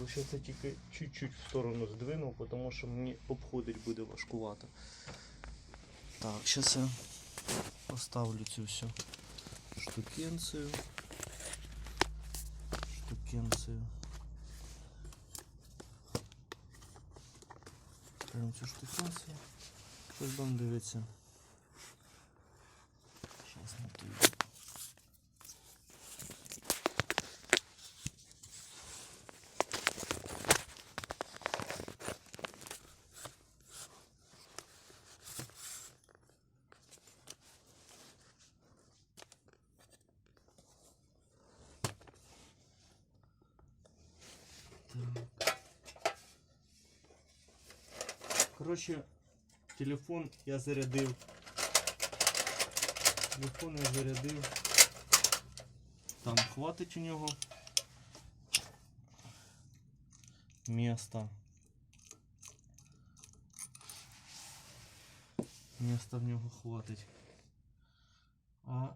Лишиться тільки чуть-чуть в сторону здвинув, тому що мені обходить буде важкувато. Так, зараз я поставлю цю всю штукенцію. Штукенцію. Ставимо цю штукенцію. Ось будемо дивитися. Зараз не той. Коротше, телефон я зарядив. Телефон я зарядив. Там хватить у нього места. Места в нього хватить. А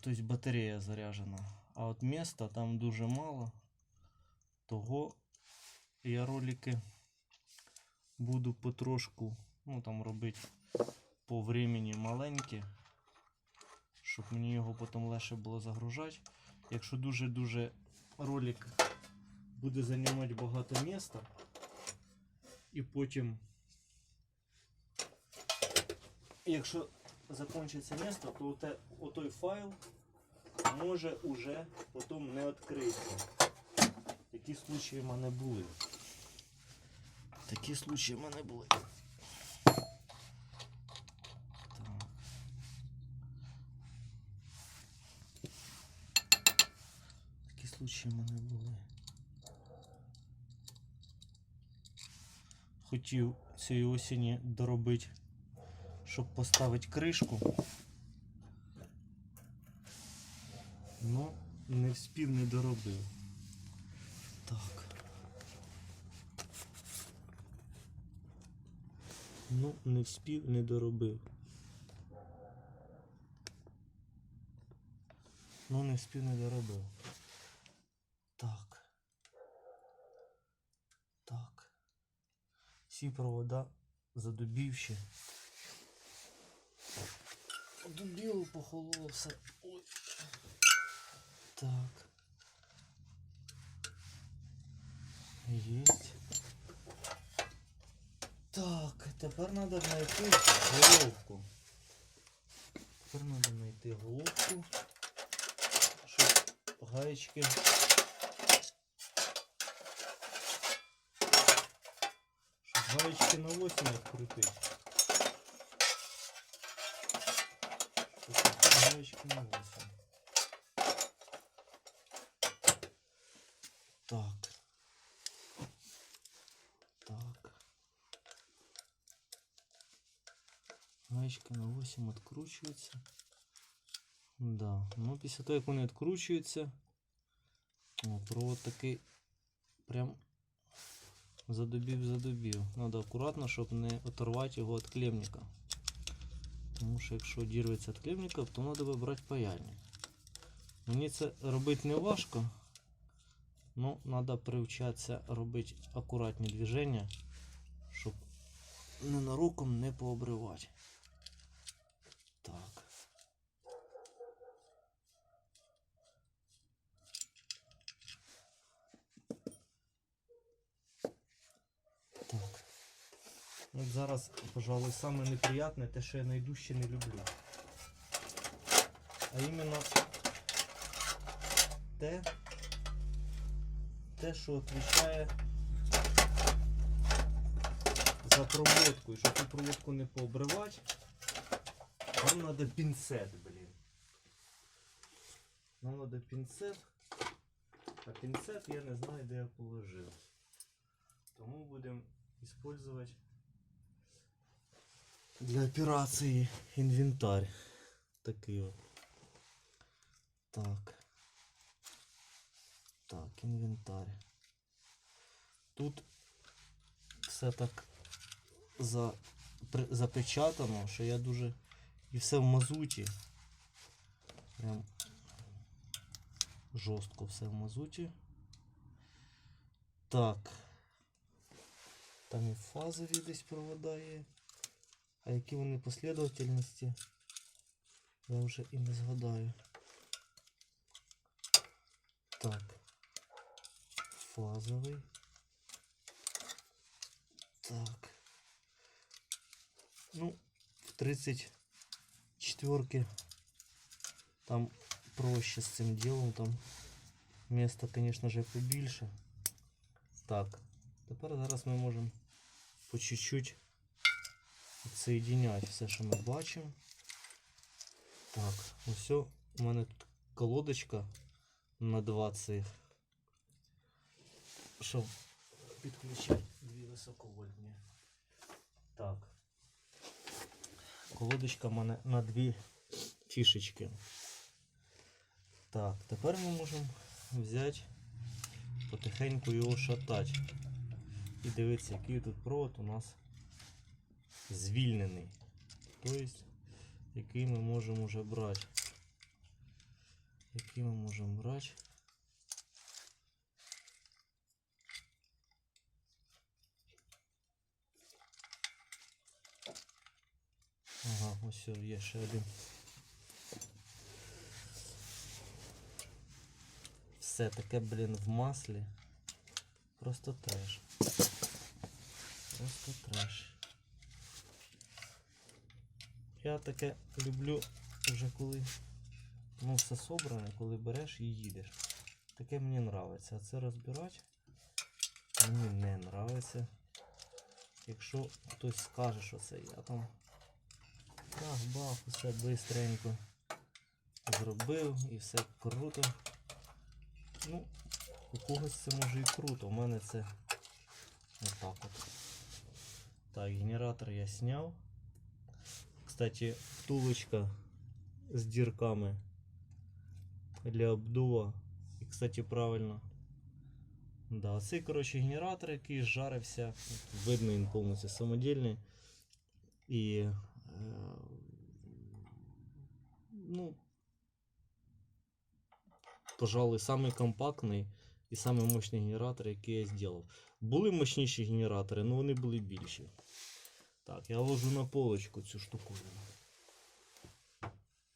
то есть батарея заряджена. А от места там дуже мало. Того я ролики буду потрошку, ну там робити по времени маленькі, щоб мені його потім легше було загружати. Якщо дуже-дуже ролик буде займати багато міста, і потім, якщо закінчиться місто, то оте, отой файл може уже потім не відкритися. Такі случаї в мене були. Такі случаї в мене були. Так. Такі случаї в мене були. Хотів цієї осені доробити, щоб поставити кришку. Ну, не вспів, не доробив. Так. Ну, не вспів, не доробив. Ну, не вспів, не доробив. Так. Так. Всі провода задубівші. Дубіло похололо все. Ой. Так. Есть. Так, тепер треба знайти головку. Тепер треба знайти головку, щоб гаєчки. Щоб гаєчки на 8 відкрутити. Щоб гаєчки на 8. Так. Так. 8 відкручується. Да. Ну, після того, як вони відкручуються, о, провод такий прям задубів, задубів. Надо акуратно, щоб не оторвати його від клемника. Тому що якщо дірветься від клемника, то треба вибрати паяльник. Мені це робити не важко. Ну, треба привчатися робити акуратні движення, щоб ненароком не пообривати. Так. Так. От зараз, пожалуй, саме неприятне те, що я найдужче не люблю. А іменно те, те, що відповідає за проводку. І щоб цю проводку не пообривати, нам треба пінцет, блін. Нам треба пінцет. А пінцет я не знаю, де я положив. Тому будемо використовувати для операції інвентарь. Такий от. Так. Так, інвентар. Тут все так за, запечатано, що я дуже. І все в мазуті. Прям жорстко все в мазуті. Так. Там і фазові десь провода є. А які вони послідовательності? Я вже і не згадаю. Так. Фазовий. Так. Ну, в 34 там проще з цим ділом, там міста, звісно ж, побільше. Так, тепер зараз ми можемо по чуть-чуть відсоєдіняти все, що ми бачимо. Так, ось у мене тут колодочка на два цих. Щоб підключити дві високовольтні. Так. Колодочка в мене на дві фішечки. Так, тепер ми можемо взяти потихеньку його шатати. І дивитися, який тут провод у нас звільнений. Тобто, який ми можемо вже брати. Який ми можемо брати. Ага, ось є ще один. Все таке, блін, в маслі. Просто треш. Просто треш. Я таке люблю вже коли ну, все собране, коли береш і їдеш. Таке мені нравиться. А це розбирати мені не нравиться. Якщо хтось скаже, що це я там Бах, бах, усе бистренько зробив і все круто. Ну, у когось це може і круто, у мене це отак от. Так, генератор я сняв. Кстати, втулочка з дірками для обдува. І, кстати, правильно. Да, цей, коротше, генератор, який жарився. Видно, він повністю самодільний. І ну, пожалуй, самый компактний і самий мощний генератор, який я зробив. Були мощніші генератори, але вони були більші. Так, я ложу на полочку цю штуковину.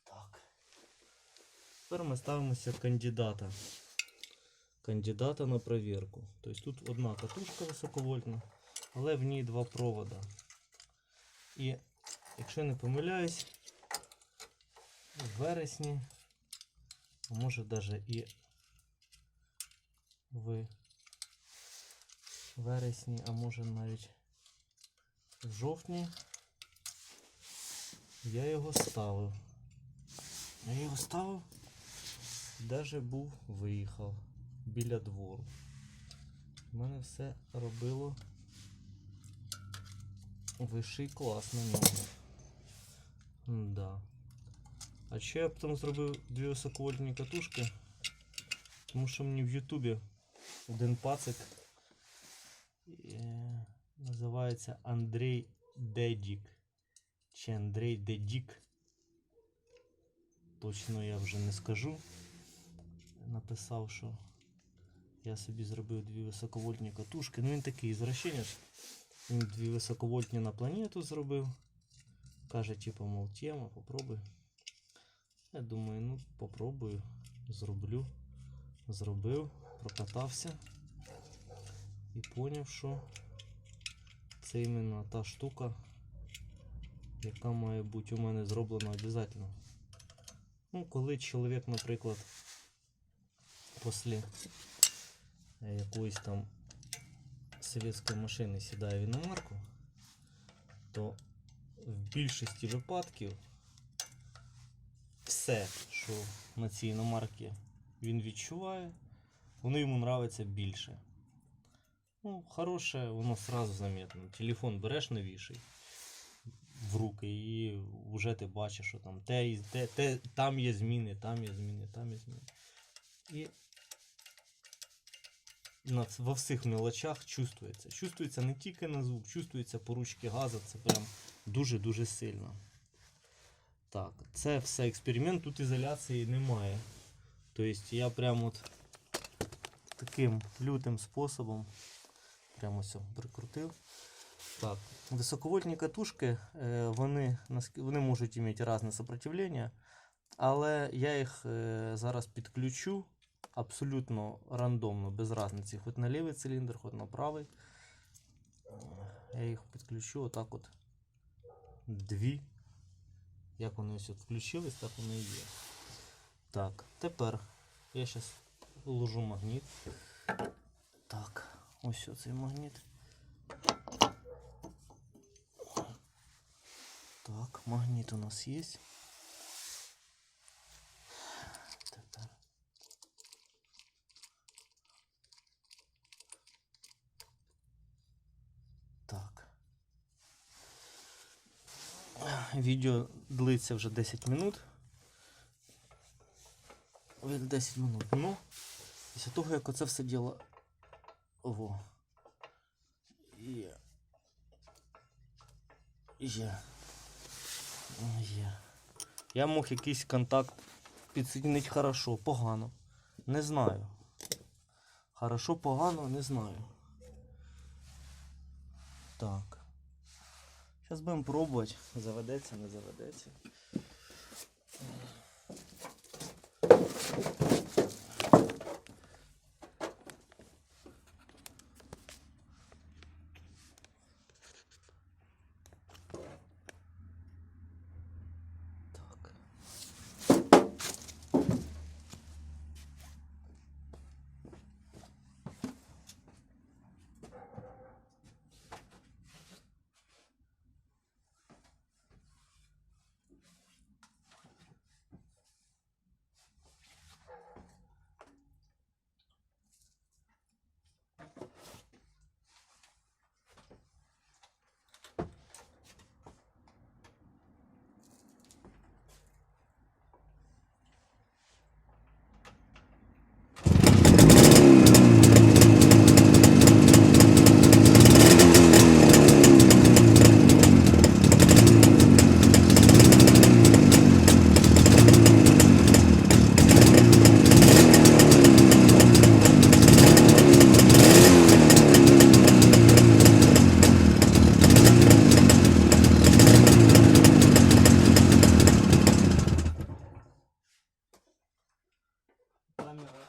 Так. Тепер ми ставимося кандидата. Кандидата на проверку. Тобто тут одна катушка високовольтна, але в ній два провода. І якщо не помиляюсь, в вересні, а може навіть і в вересні, а може навіть в жовтні я його ставив. Я його ставив, навіть був виїхав біля двору. У мене все робило вищий клас на ньому. Да. А ще я потім зробив дві високовольтні катушки, тому що мені в Ютубі один пацик е, називається Андрій Дедік. Чи Андрій Дедік. Точно я вже не скажу. Написав, що я собі зробив дві високовольтні катушки. Ну він такий извращенець. Він дві високовольтні на планету зробив. Каже, типу, мол, тема, попробуй. Я думаю, ну попробую, зроблю. Зробив, прокатався і поняв, що це іменно та штука, яка має бути у мене зроблена обов'язково. Ну, коли чоловік, наприклад, після е, якоїсь там совєтської машини сідає в іномарку, то в більшості випадків все, що на цій іномарці він відчуває, воно йому нравиться більше. Ну, хороше, воно сразу заметно. Телефон береш новіший в руки і вже ти бачиш, що там те, те, те, там є зміни, там є зміни, там є зміни. І на, во всіх мелочах чувствується. Чувствується не тільки на звук, чувствується по ручці газу, це прям дуже-дуже сильно. Так, це все експеримент, тут ізоляції немає. Тобто я прям от таким лютим способом. Прямо все прикрутив. Так. Високовольтні катушки, е, вони, вони можуть мати різне сопротивлення, але я їх е, зараз підключу абсолютно рандомно, без різниці. Хоч на лівий циліндр, хоч на правий. Я їх підключу отак от дві. Як вони ось от включились, так вони і є. Так, тепер я зараз вложу магніт. Так, ось оцей магніт. Так, магніт у нас є. Тепер. Так. Відео длиться вже 10 минут. Від 10 минут. Ну, після того, як оце все діло. Ого. Є. Є. Є. Я мог якийсь контакт підсоединити хорошо, погано. Не знаю. Хорошо, погано, не знаю. Так. Зараз будемо пробувати. Заведеться, не заведеться. Так. Камера.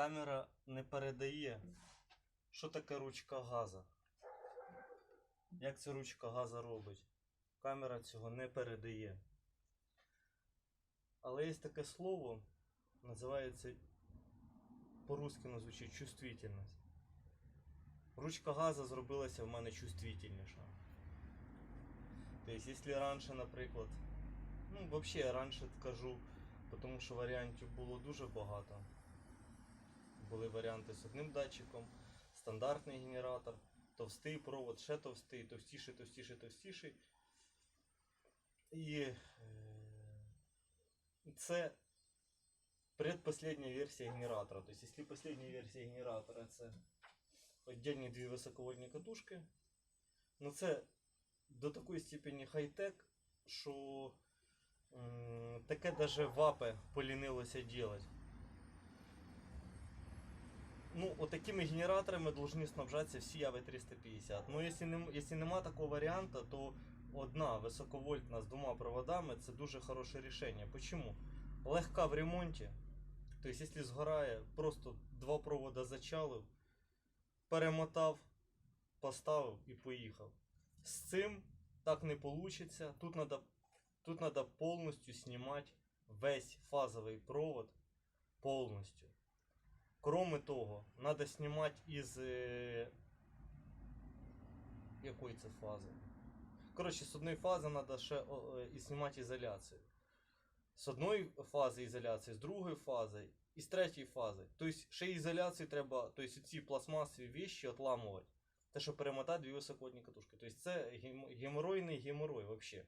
Камера не передає. Що таке ручка газа? Як ця ручка газа робить? Камера цього не передає. Але є таке слово, називається по-русски звучить чувствительність. Ручка газа зробилася в мене чувствительніша. Тобто, якщо раніше, наприклад, ну, взагалі я раніше кажу, тому що варіантів було дуже багато. Були варіанти з одним датчиком, стандартний генератор, товстий провод, ще товстий, товстіший, товстіший, товстіший. І е, це предпоследня версія генератора. Тобто, якщо последня версія генератора це віддільні дві високовольтні катушки, ну це до такої степені хай-тек, що таке даже вапи полінилося делать. Ну, отакими генераторами должны снабжатися всі АВ-350. Ну, якщо, нем, якщо нема такого варіанту, то одна високовольтна з двома проводами це дуже хороше рішення. Почому? Легка в ремонті. Тобто, якщо згорає, просто два провода зачалив, перемотав, поставив і поїхав. З цим так не вийде. Тут треба тут повністю знімати весь фазовий провод повністю. Кроме того, знімати із е, якої це фази. Коротше, з одної фази треба ще і знімати ізоляцію. З одної фази ізоляції, з другої фази і з третьої фази. Тобто ще ізоляцію треба, тобто ці пластмасові вещи отламувати. Те, що перемотати дві високодні катушки. Тобто це гем- геморойний геморой взагалі.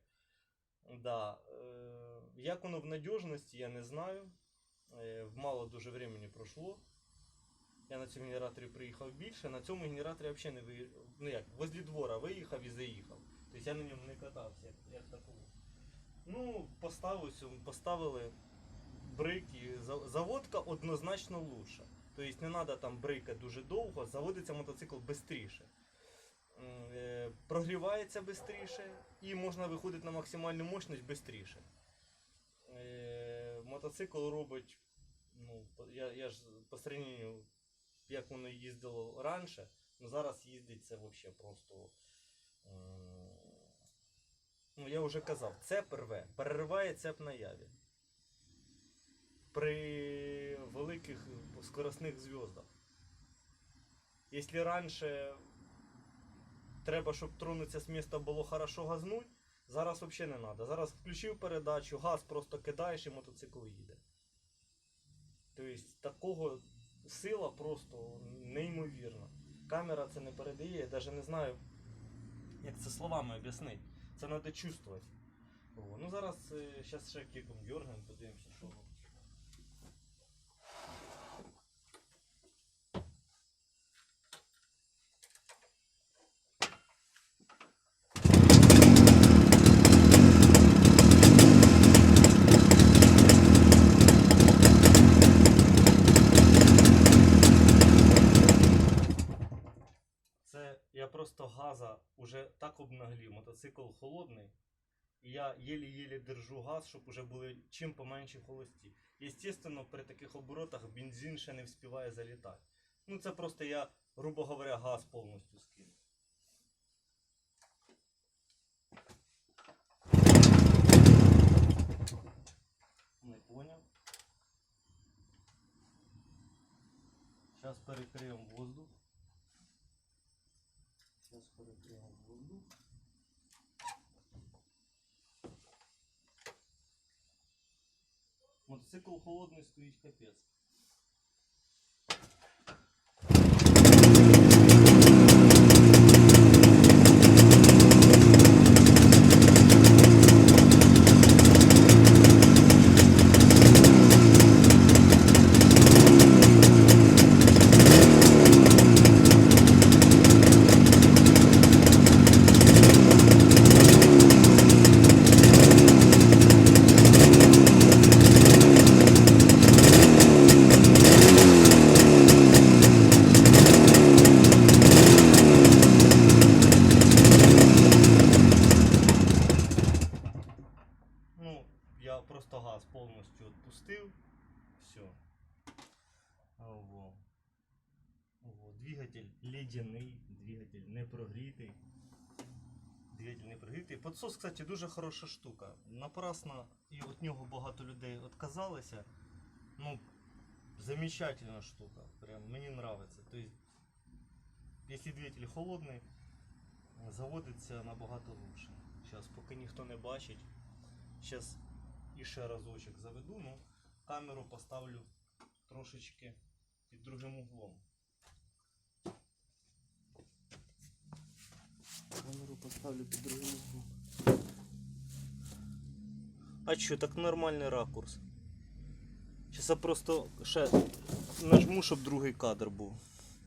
Да. Е, як воно в надіжності, я не знаю. Мало дуже времени пройшло. Я на цьому генераторі приїхав більше, на цьому генераторі взагалі не виїхав. Ну як, возле двора виїхав і заїхав. Тобто я на ньому не катався, як, як такого. Ну, поставив, поставили брик і заводка однозначно лучша. Тобто не треба там брейка дуже довго, заводиться мотоцикл швидше. Прогрівається швидше і можна виходити на максимальну мощність швидше. Мотоцикл робить, ну, я, я ж по сравненню, як воно їздило раніше, ну зараз їздить це взагалі просто. Ну, я вже казав, цеп рве, перериває цеп на яві. При великих скоростних зв'язках. Якщо раніше треба, щоб тронутися з міста було хорошо газнуть, зараз взагалі не треба. Зараз включив передачу, газ просто кидаєш і мотоцикл їде. Тобто такого сила просто неймовірна. Камера це не передає, я навіть не знаю, як це словами об'яснити. Це треба чувствувати. Ну зараз зараз ще кіком дергаємо, подивимося, що робить. Це я просто газа уже так обнаглів. Мотоцикл холодний. І я єлі-єлі держу газ, щоб уже були чим поменші холості. Естественно, при таких оборотах бензин ще не вспіває залітати. Ну це просто я, грубо говоря, газ повністю скину. Не понял. Сейчас перекрием воздух. Сейчас перекрием воздух. Мотоцикл холодний стоїть капець. Ну, я просто газ повністю відпустив. Все. Ого. Ого. Двигатель ледяний, двигатель не прогрітий. Двигатель не прогрітий. Подсос, кстати, дуже хороша штука. Напрасно і від нього багато людей відказалися. Ну, замечательна штука. Прям мені нравится. То если двигатель холодний, заводиться набагато лучше. Зараз, поки ніхто не бачить. Зараз іще разочок заведу, ну камеру поставлю трошечки під другим углом. Камеру поставлю під другим углом. А що, так нормальний ракурс. Зараз я просто ще нажму, щоб другий кадр був.